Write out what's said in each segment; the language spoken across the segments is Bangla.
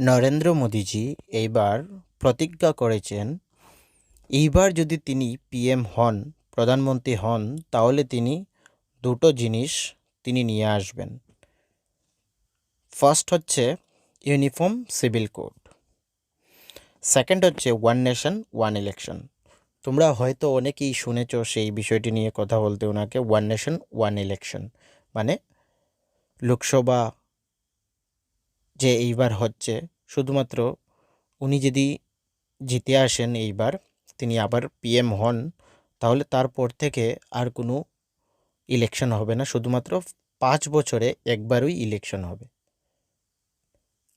নরেন্দ্র মোদীজি এইবার প্রতিজ্ঞা করেছেন, এইবার যদি তিনি পিএম হন, প্রধানমন্ত্রী হন, তাহলে তিনি দুটো জিনিস তিনি নিয়ে আসবেন। ফার্স্ট হচ্ছে ইউনিফর্ম সিভিল কোড। সেকেন্ড হচ্ছে ওয়ান নেশন, ওয়ান ইলেকশন। তোমরা হয়তো অনেকেই শুনেছ সেই বিষয়টি নিয়ে কথা বলতে ওনাকে ওয়ান নেশন, ওয়ান ইলেকশন। মানে লোকসভা যে এইবার হচ্ছে, শুধুমাত্র উনি যদি জিতে আসেন এইবার, তিনি আবার পিএম হন, তাহলে তারপর থেকে আর কোনো ইলেকশন হবে না। শুধুমাত্র পাঁচ বছরে একবারই ইলেকশন হবে।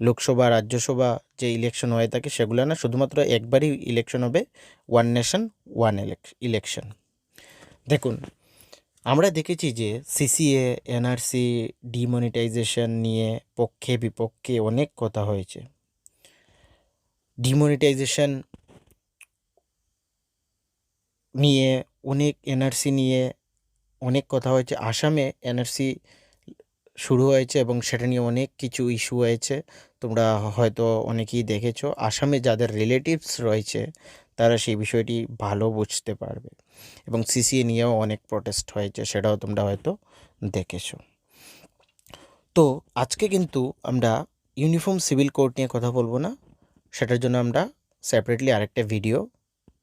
লোকসভা, রাজ্যসভা যে ইলেকশন হয়ে থাকে সেগুলো না, শুধুমাত্র একবারই ইলেকশন হবে ওয়ান নেশন ওয়ান ইলেকশন দেখুন আমরা দেখেছি যে সিসিএ এনআরসি ডিমনিটাইজেশন নিয়ে পক্ষে বিপক্ষে অনেক কথা হয়েছে। ডিমনিটাইজেশন নিয়ে অনেক এনআরসি নিয়ে অনেক কথা হয়েছে। আসামে এনআরসি শুরু হয়েছে এবং সেটা নিয়ে অনেক কিছু ইস্যু হয়েছে তোমরা হয়তো অনেকেই দেখেছ, আসামে যাদের রিলেটিভস রয়েছে, তারা সেই বিষয়টি ভালো বুঝতে পারবে এবং সিসিএ নিয়েও অনেক প্রটেস্ট হয়েছে, সেটাও তোমরা হয়তো দেখেছ তো আজকে কিন্তু আমরা ইউনিফর্ম সিভিল কোড নিয়ে কথা বলব না, সেটার জন্য আমরা সেপারেটলি আরেকটা ভিডিও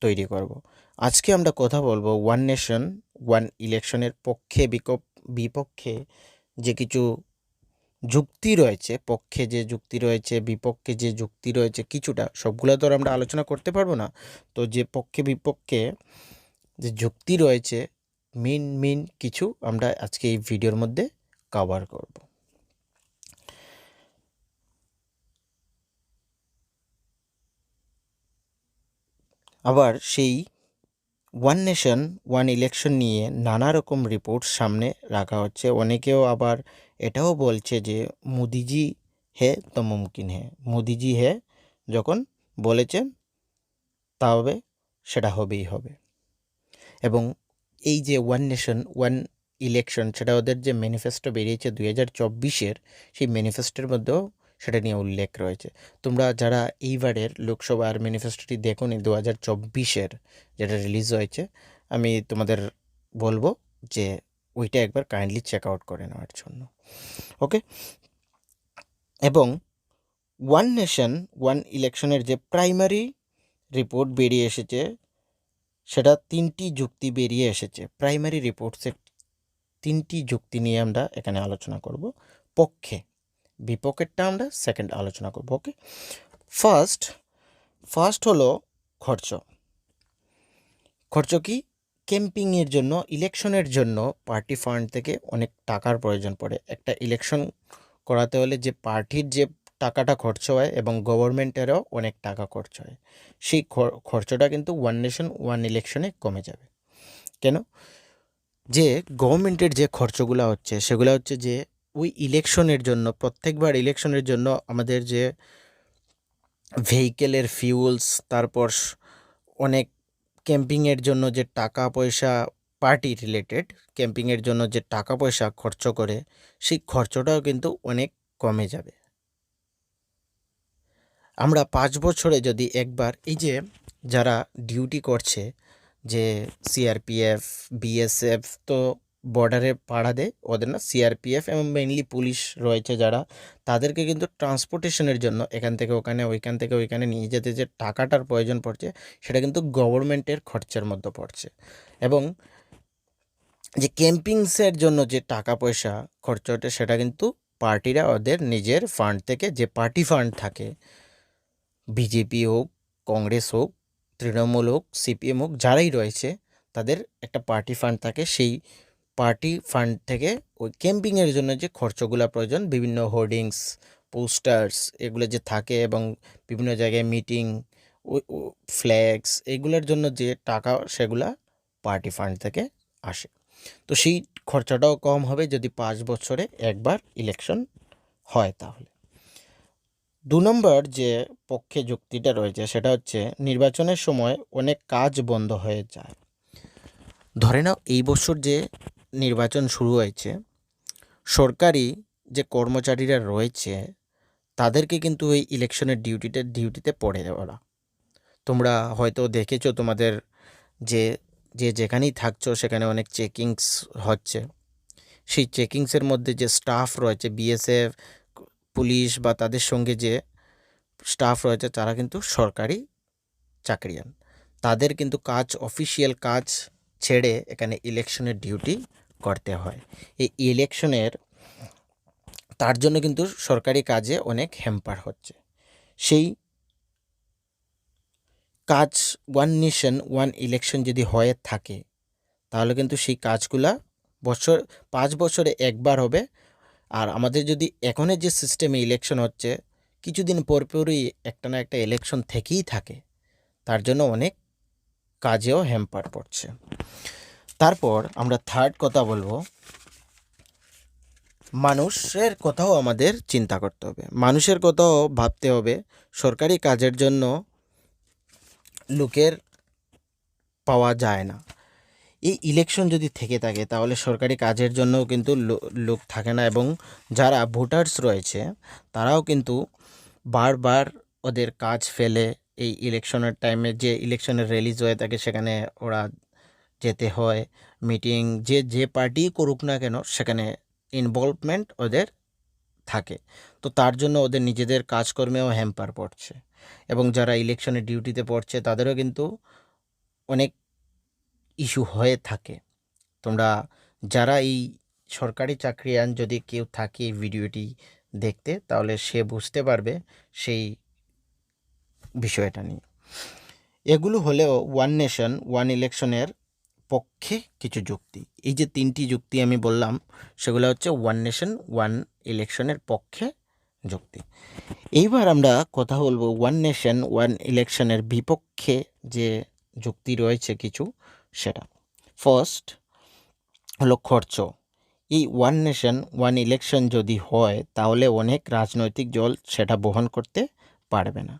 তৈরি করব। আজকে আমরা কথা বলব ওয়ান নেশন ওয়ান ইলেকশনের পক্ষে বিপক্ষে যে কিছু যুক্তি রয়েছে, পক্ষে যে যুক্তি রয়েছে, বিপক্ষে যে যুক্তি রয়েছে, কিছুটা, সবগুলো তো আমরা আলোচনা করতে পারব না। তো যে পক্ষে বিপক্ষে যে যুক্তি রয়েছে, মেন মেন কিছু আমরা আজকে এই ভিডিওর মধ্যে কভার করব। আবার সেই ওয়ান নেশন ওয়ান ইলেকশন নিয়ে নানা রকম রিপোর্ট সামনে রাখা হচ্ছে। অনেকেও আবার এটাও বলছে যে, মোদিজি হে তো মুমকিন হে। মোদিজি হে, যখন বলেছেন তবে সেটা হবেই হবে। এবং এই যে ওয়ান নেশন ওয়ান ইলেকশন সেটা ওদের যে ম্যানিফেস্টো বেরিয়েছে দুই হাজার চব্বিশের, সেই ম্যানিফেস্টোর মধ্যেও সেটা নিয়ে উল্লেখ রয়েছে। তোমরা যারা এইবারের লোকসভার ম্যানিফেস্টোটি দেখো নি দু হাজার চব্বিশের যেটা রিলিজ হয়েছে, আমি তোমাদের বলব যে ওইটা একবার কাইন্ডলি চেক আউট করে নেওয়ার জন্য। ওকে এবং ওয়ান নেশন ওয়ান ইলেকশনের যে প্রাইমারি রিপোর্ট বেরিয়ে এসেছে, সেটা তিনটি যুক্তি বেরিয়ে এসেছে। প্রাইমারি রিপোর্টসের তিনটি যুক্তি নিয়ে আমরা এখানে আলোচনা করব। পক্ষে বিপক্ষেরটা আমরা সেকেন্ড আলোচনা করব ওকে ফার্স্ট ফার্স্ট হলো খরচ। খরচ কি? ক্যাম্পিংয়ের জন্য ইলেকশনের জন্য পার্টি ফান্ড থেকে অনেক টাকার প্রয়োজন পড়ে। একটা ইলেকশন করাতে হলে যে পার্টির যে টাকাটা খরচ হয় এবং গভর্নমেন্টেরও অনেক টাকা খরচ হয়, সেই খরচটা কিন্তু ওয়ান নেশন ওয়ান ইলেকশনে কমে যাবে। কেন? যে গভর্নমেন্টের যে খরচগুলো হচ্ছে, সেগুলো হচ্ছে যে ওই ইলেকশনের জন্য, প্রত্যেকবার ইলেকশনের জন্য আমাদের যে ভেহিকেলের ফিউলস তারপর অনেক ক্যাম্পিংয়ের জন্য যে টাকা পয়সা পার্টি রিলেটেড ক্যাম্পিংয়ের জন্য যে টাকা পয়সা খরচ করে, সেই খরচটাও কিন্তু অনেক কমে যাবে। আমরা পাঁচ বছরে যদি একবার, এই যে যারা ডিউটি করছে, যে সিআরপিএফ বিএসএফ তো বর্ডারে পাড়া দেয়। ওদের না সিআরপিএফ এবং মেইনলি পুলিশ রয়েছে যারা। তাদেরকে কিন্তু ট্রান্সপোর্টেশনের জন্য এখান থেকে ওখানে, ওইখান থেকে ওইখানে নিয়ে যেতে যে টাকাটার প্রয়োজন পড়ছে, সেটা কিন্তু গভর্নমেন্টের খরচের মধ্যে পড়ছে। এবং যে ক্যাম্পিংসের জন্য যে টাকা পয়সা খরচ ওঠে সেটা কিন্তু পার্টিরা ওদের নিজের ফান্ড থেকে, যে পার্টি ফান্ড থাকে বিজেপি হোক কংগ্রেস হোক, তৃণমূল হোক সিপিএম হোক, যারাই রয়েছে, তাদের একটা পার্টি ফান্ড থাকে, সেই পার্টি ফান্ড থেকে ওই ক্যাম্পিংয়ের জন্য যে খরচগুলো প্রয়োজন, বিভিন্ন হোর্ডিংস, পোস্টার্স এগুলো যে থাকে এবং বিভিন্ন জায়গায় মিটিং ফ্ল্যাগস এগুলোর জন্য যে টাকা সেগুলা পার্টি ফান্ড থেকে আসে। তো সেই খরচাটাও কম হবে যদি পাঁচ বছরে একবার ইলেকশন হয় তাহলে। দু নম্বর যে পক্ষে যুক্তিটা রয়েছে সেটা হচ্ছে নির্বাচনের সময় অনেক কাজ বন্ধ হয়ে যায়। ধরে নাও এই বছর যে নির্বাচন শুরু হয়েছে। সরকারি যে কর্মচারীরা রয়েছে, তাদেরকে কিন্তু এই ইলেকশনের ডিউটিতে ডিউটিতে পড়ে ওরা তোমরা হয়তো দেখেছ তোমাদের যে যে যেখানেই থাকছো সেখানে অনেক চেকিংস হচ্ছে। সেই চেকিংসের মধ্যে যে স্টাফ রয়েছে, বিএসএফ, পুলিশ বা তাদের সঙ্গে যে স্টাফ রয়েছে, তারা কিন্তু সরকারি চাকরিয়ান। তাদের কিন্তু কাজ, অফিসিয়াল কাজ ছেড়ে এখানে ইলেকশনের ডিউটি করতে হয়। এই ইলেকশনের তার জন্য কিন্তু সরকারি কাজে অনেক হ্যাম্পার হচ্ছে। সেই কাজ ওয়ান নেশন ওয়ান ইলেকশন যদি হয়ে থাকে, তাহলে কিন্তু সেই কাজগুলা বছর, পাঁচ বছরে একবার হবে। আর আমাদের যদি এখনের যে সিস্টেমে ইলেকশন হচ্ছে, কিছুদিন পর পরই একটা না একটা ইলেকশন থেকেই থাকে। তার জন্য অনেক কাজেও হ্যাম্পার পড়ছে। তারপর আমরা থার্ড কথা বলব। মানুষের কথাও আমাদের চিন্তা করতে হবে। মানুষের কথাও ভাবতে হবে। সরকারি কাজের জন্য লোকের পাওয়া যায় না। এই ইলেকশন যদি থেকে থাকে, তাহলে সরকারি কাজের জন্যও কিন্তু লোক থাকে না এবং যারা ভোটার্স রয়েছে, তারাও কিন্তু বারবার ওদের কাজ ফেলে। এই ইলেকশনের টাইমে যে ইলেকশনের রিলিজ হয়ে থাকে, সেখানে ওরা যেতে হয় মিটিং যে যে পার্টি করুক না কেন সেখানে ইনভলভমেন্ট ওদের থাকে। তো তার জন্য ওদের নিজেদের কাজকর্মেও হ্যাম্পার পড়ছে। এবং যারা ইলেকশনের ডিউটিতে পড়ছে, তাদেরও কিন্তু অনেক ইস্যু হয়ে থাকে। তোমরা যারা এই সরকারি চাকরিয়ান যদি কেউ থাকে এই ভিডিওটি দেখতে, তাহলে সে বুঝতে পারবে সেই বিষয়টা নিয়ে। এগুলো হলেও ওয়ান নেশন ওয়ান ইলেকশনের পক্ষে কিছু যুক্তি। এই যে তিনটি যুক্তি আমি বললাম, সেগুলো হচ্ছে ওয়ান নেশন ওয়ান ইলেকশনের পক্ষে যুক্তি। এইবার আমরা কথা বলব ওয়ান নেশন ওয়ান ইলেকশনের বিপক্ষে যে যুক্তি রয়েছে কিছু, সেটা। ফার্স্ট হলো খরচ। এই ওয়ান নেশন ওয়ান ইলেকশন যদি হয়, তাহলে অনেক রাজনৈতিক দল সেটা বহন করতে পারবে না।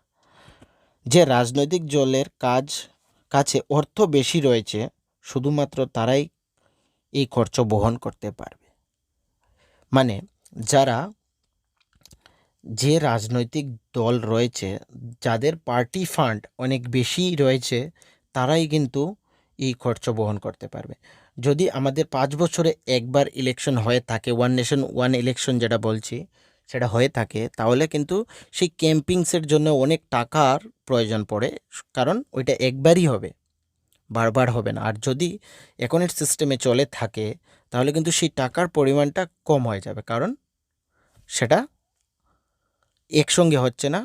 যে রাজনৈতিক দলের কাজ, কাছে অর্থ বেশি রয়েছে শুধুমাত্র তারাই এই খরচ বহন করতে পারবে। মানে যারা যে রাজনৈতিক দল রয়েছে, যাদের পার্টি ফান্ড অনেক বেশি রয়েছে, তারাই কিন্তু এই খরচ বহন করতে পারবে। যদি আমাদের পাঁচ বছরে একবার ইলেকশন হয়ে থাকে ওয়ান নেশন ওয়ান ইলেকশন যেটা বলছি, সেটা হয়ে থাকে, তাহলে কিন্তু সেই ক্যাম্পিংসের জন্য অনেক টাকার প্রয়োজন পড়ে, কারণ ওইটা একবারই হবে। বারবার হবে না। আর যদি এখনের সিস্টেমে চলে থাকে, তাহলে কিন্তু সেই টাকার পরিমাণটা কম হয়ে যাবে। কারণ সেটা একসঙ্গে হচ্ছে না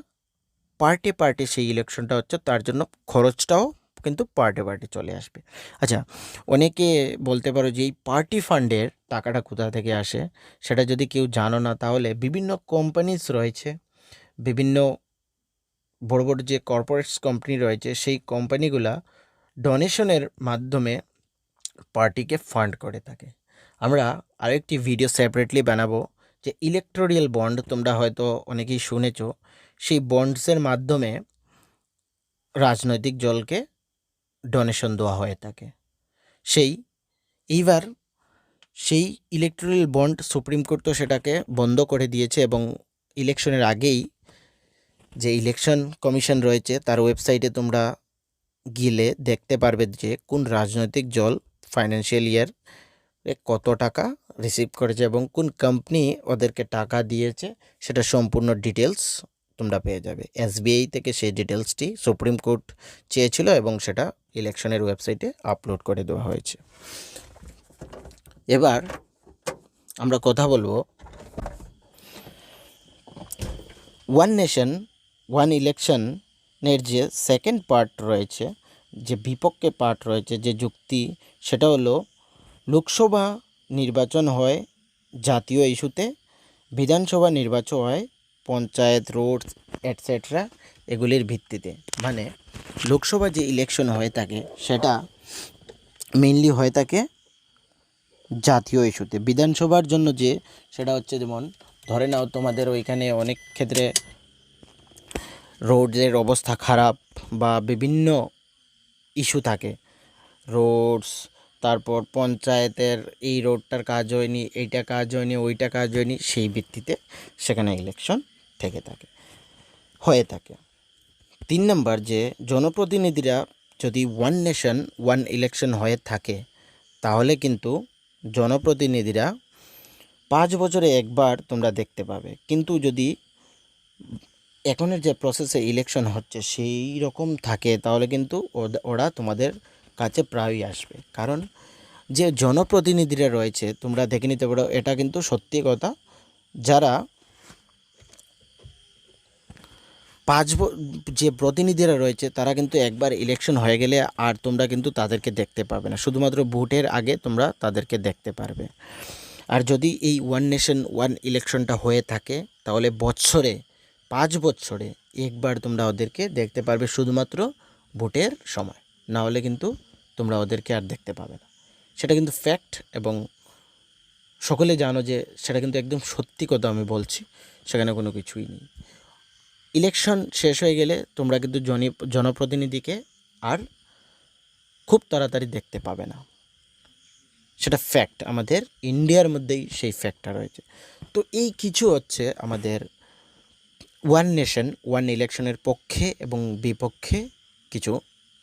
পার্টি পার্টি সেই ইলেকশনটা হচ্ছে, তার জন্য খরচটাও কিন্তু পার্টি পার্টি চলে আসবে। আচ্ছা অনেকে বলতে পারো যে এই পার্টি ফান্ডের টাকাটা কোথা থেকে আসে, সেটা যদি কেউ জানো না, তাহলে বিভিন্ন কোম্পানিজ রয়েছে, বিভিন্ন বড় বড় যে কর্পোরেটস কোম্পানি রয়েছে, সেই কোম্পানিগুলা ডোনেশনের মাধ্যমে পার্টিকে ফান্ড করে থাকে। আমরা আরেকটি ভিডিও সেপারেটলি বানাবো যে ইলেকট্রোরিয়াল বন্ড তোমরা হয়তো অনেকেই শুনেছো, সেই বন্ডসের মাধ্যমে রাজনৈতিক দলকে ডোনেশন দেওয়া হয়ে থাকে। সেই, এইবার সেই ইলেকট্রাল বন্ড সুপ্রিম কোর্ট তো সেটাকে বন্ধ করে দিয়েছে এবং ইলেকশনের আগেই যে ইলেকশন কমিশন রয়েছে, তার ওয়েবসাইটে তোমরা গেলে দেখতে পারবে যে কোন রাজনৈতিক দল ফাইন্যান্সিয়াল ইয়ার কত টাকা রিসিভ করেছে এবং কোন কোম্পানি ওদেরকে টাকা দিয়েছে, সেটা সম্পূর্ণ ডিটেলস তোমরা পেয়ে যাবে। এসবিআই থেকে সেই ডিটেলসটি সুপ্রিম কোর্ট চেয়েছিল এবং সেটা ইলেকশনের ওয়েবসাইটে আপলোড করে দেওয়া হয়েছে। এবার আমরা কথা বলব ওয়ান নেশন ওয়ান ইলেকশনের যে সেকেন্ড পার্ট রয়েছে, যে বিপক্ষে পার্ট রয়েছে, যে যুক্তি, সেটা হলো লোকসভা নির্বাচন হয় জাতীয় ইস্যুতে, বিধানসভা নির্বাচন হয় পঞ্চায়েত রোড এটসেট্রা এগুলির ভিত্তিতে। মানে লোকসভা যে ইলেকশন হয়ে থাকে সেটা মেনলি হয়ে থাকে জাতীয় ইস্যুতে। বিধানসভার জন্য যে, সেটা হচ্ছে যেমন, ধরে নাও তোমাদের ওইখানে অনেক ক্ষেত্রে রোডের অবস্থা খারাপ বা বিভিন্ন ইস্যু থাকে। রোডস, তারপর পঞ্চায়েতের এই রোডটার কাজ হয়নি, এইটা কাজ হয়নি, ওইটা কাজ হয়নি, সেই ভিত্তিতে সেখানে ইলেকশন থেকে থাকে, হয়ে থাকে। তিন নম্বর যে জনপ্রতিনিধিরা যদি ওয়ান নেশন ওয়ান ইলেকশন হয়ে থাকে, তাহলে কিন্তু জনপ্রতিনিধিরা পাঁচ বছরে একবার তোমরা দেখতে পাবে। কিন্তু যদি এখনের যে প্রসেসে ইলেকশন হচ্ছে, সেই রকম থাকে, তাহলে কিন্তু ওরা তোমাদের কাছে প্রায়ই আসবে। কারণ যে জনপ্রতিনিধিরা রয়েছে, তোমরা দেখে নিতে পারো, এটা কিন্তু সত্যি কথা। যারা পাঁচ যে প্রতিনিধিরা রয়েছে, তারা কিন্তু একবার ইলেকশন হয়ে গেলে আর তোমরা কিন্তু তাদেরকে দেখতে পাবে না। শুধুমাত্র ভোটের আগে তোমরা তাদেরকে দেখতে পারবে। আর যদি এই ওয়ান নেশন ওয়ান ইলেকশনটা হয়ে থাকে, তাহলে বছরে পাঁচ বছরে একবার তোমরা ওদেরকে দেখতে পারবে শুধুমাত্র ভোটের সময়। না হলে কিন্তু তোমরা ওদেরকে আর দেখতে পাবে না। সেটা কিন্তু ফ্যাক্ট এবং সকলে জানো যে সেটা কিন্তু একদম সত্যি কথা আমি বলছি, সেখানে কোনো কিছুই নেই। ইলেকশন শেষ হয়ে গেলে তোমরা কিন্তু জনি জনপ্রতিনিধিকে আর খুব তাড়াতাড়ি দেখতে পাবে না। সেটা ফ্যাক্ট আমাদের ইন্ডিয়ার মধ্যেই সেই ফ্যাক্টটা রয়েছে। তো এই কিছু হচ্ছে আমাদের ওয়ান নেশন ওয়ান ইলেকশনের পক্ষে এবং বিপক্ষে কিছু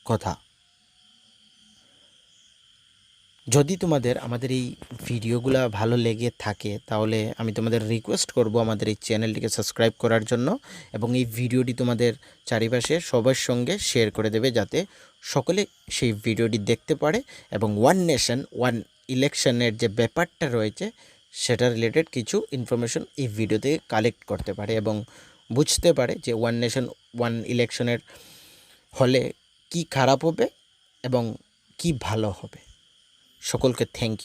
কথা। যদি তোমাদের, আমাদের এই ভিডিওগুলো ভালো লেগে থাকে, তাহলে আমি তোমাদের রিকোয়েস্ট করব আমাদের এই চ্যানেলটিকে সাবস্ক্রাইব করার জন্য এবং এই ভিডিওটি তোমাদের চারিপাশে সবার সঙ্গে শেয়ার করে দেবে যাতে সকলে সেই ভিডিওটি দেখতে পারে এবং ওয়ান নেশন ওয়ান ইলেকশনের যে ব্যাপারটা রয়েছে, সেটা রিলেটেড কিছু ইনফরমেশন এই ভিডিও থেকে কালেক্ট করতে পারে এবং বুঝতে পারে যে ওয়ান নেশন ওয়ান ইলেকশনের হলে কি খারাপ হবে এবং কি ভালো হবে। সকলকে থ্যাংক ইউ